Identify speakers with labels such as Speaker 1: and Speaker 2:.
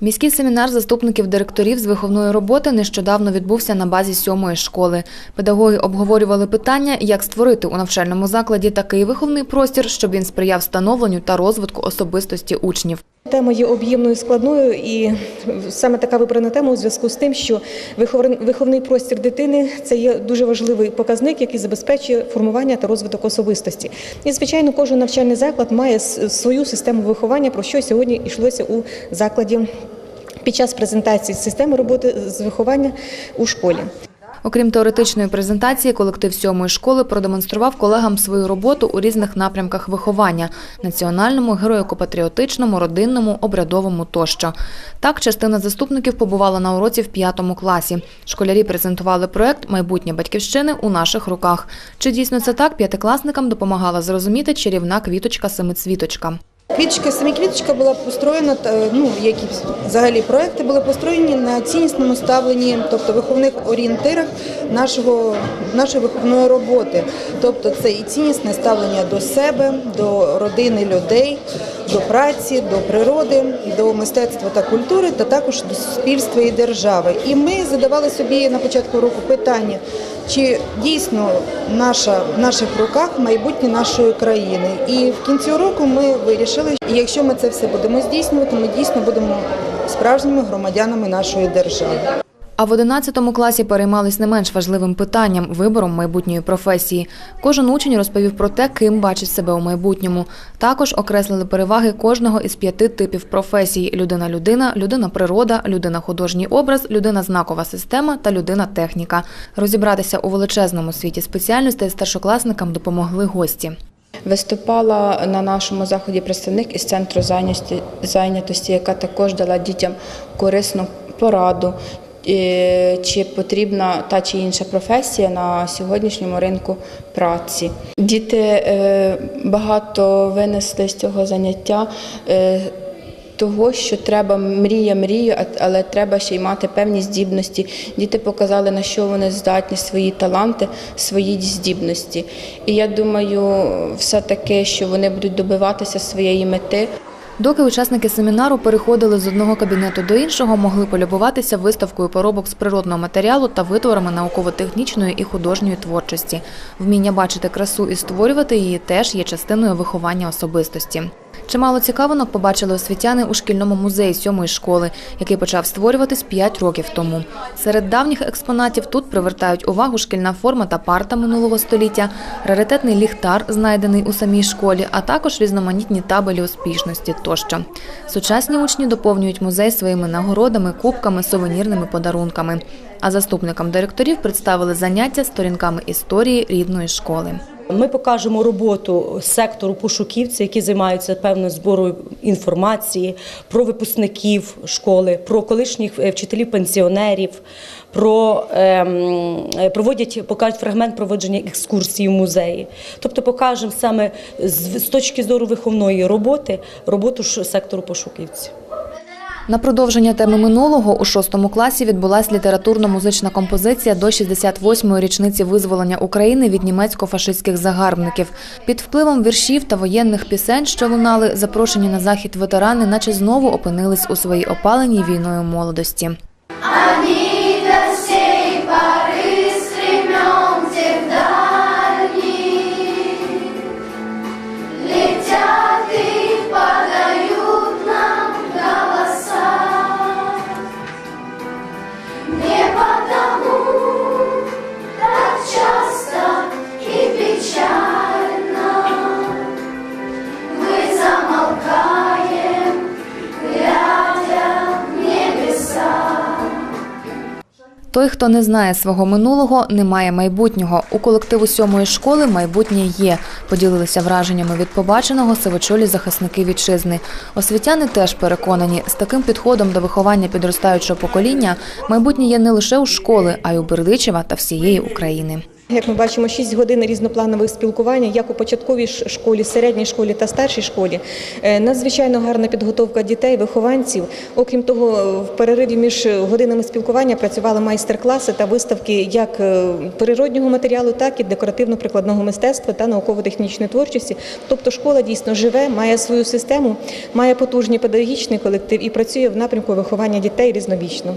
Speaker 1: Міський семінар заступників директорів з виховної роботи нещодавно відбувся на базі сьомої школи. Педагоги обговорювали питання, як створити у навчальному закладі такий виховний простір, щоб він сприяв становленню та розвитку особистості учнів.
Speaker 2: Тема є об'ємною складною, і саме така вибрана тема у зв'язку з тим, що виховний- простір дитини це є дуже важливий показник, який забезпечує формування та розвиток особистості. І звичайно, кожен навчальний заклад має свою систему виховання, про що сьогодні йшлося у закладі під час презентації системи роботи з виховання у школі.
Speaker 1: Окрім теоретичної презентації, колектив сьомої школи продемонстрував колегам свою роботу у різних напрямках виховання – національному, героїко-патріотичному, родинному, обрядовому тощо. Так, частина заступників побувала на уроці в п'ятому класі. Школярі презентували проект «Майбутнє батьківщини у наших руках». Чи дійсно це так, п'ятикласникам допомагала зрозуміти чарівна квіточка-семицвіточка.
Speaker 3: Квіточка, саме квіточка була построєна, та, ну як і взагалі проекти були построєні на ціннісному ставленні, тобто виховних орієнтирах нашого нашої виховної роботи. Тобто це і ціннісне ставлення до себе, до родини людей, до праці, до природи, до мистецтва та культури, та також до суспільства і держави. І ми задавали собі на початку року питання, чи дійсно наша в наших руках майбутнє нашої країни. І в кінці року ми вирішили, якщо ми це все будемо здійснювати, ми дійсно будемо справжніми громадянами нашої держави.
Speaker 1: А в 11 класі переймались не менш важливим питанням – вибором майбутньої професії. Кожен учень розповів про те, ким бачить себе у майбутньому. Також окреслили переваги кожного із п'яти типів професій – людина-людина, людина-природа, людина-художній образ, людина-знакова система та людина-техніка. Розібратися у величезному світі спеціальностей старшокласникам допомогли гості.
Speaker 4: Виступала на нашому заході представник із центру зайнятості, яка також дала дітям корисну пораду, чи потрібна та чи інша професія на сьогоднішньому ринку праці. Діти е, багато винесли з цього заняття. е, того, що треба мрія, мрію, але треба ще й мати певні здібності. Діти показали, на що вони здатні, свої таланти, свої здібності. І я думаю, все таки, що вони будуть добиватися своєї мети.
Speaker 1: Доки учасники семінару переходили з одного кабінету до іншого, могли полюбуватися виставкою поробок з природного матеріалу та витворами науково-технічної і художньої творчості. Вміння бачити красу і створювати її теж є частиною виховання особистості. Чимало цікавинок побачили освітяни у шкільному музеї сьомої школи, який почав створюватись 5 років тому. Серед давніх експонатів тут привертають увагу шкільна форма та парта минулого століття, раритетний ліхтар, знайдений у самій школі, а також різноманітні табелі успішності тощо. Сучасні учні доповнюють музей своїми нагородами, кубками, сувенірними подарунками. А заступникам директорів представили заняття сторінками історії рідної школи.
Speaker 5: Ми покажемо роботу сектору пошуківців, які займаються певною збором інформації про випускників школи, про колишніх е, вчителів пенсіонерів, про ем, е, проводять, покажуть фрагмент проводження екскурсії в музеї. Тобто покажемо саме з точки зору виховної роботи роботу сектору пошуківців.
Speaker 1: На продовження теми минулого у шостому класі відбулася літературно-музична композиція до 68-ї річниці визволення України від німецько-фашистських загарбників. Під впливом віршів та воєнних пісень, що лунали, запрошені на захід ветерани, наче знову опинились у своїй опаленій війною молодості.
Speaker 6: Летят
Speaker 1: Той, хто не знає свого минулого, не має майбутнього. У колективу сьомої школи майбутнє є. Поділилися враженнями від побаченого сивочолі захисники вітчизни. Освітяни теж переконані, з таким підходом до виховання підростаючого покоління майбутнє є не лише у школи, а й у Бердичева та всієї України.
Speaker 2: Як ми бачимо, 6 годин різнопланових спілкування, як у початковій школі, середній школі та старшій школі. Е, Надзвичайно гарна підготовка дітей, вихованців. Окрім того, в перериві між годинами спілкування працювали майстер-класи та виставки як е, природнього матеріалу, так і декоративно-прикладного мистецтва та науково-технічної творчості. Тобто школа дійсно живе, має свою систему, має потужний педагогічний колектив і працює в напрямку виховання дітей різнобічно.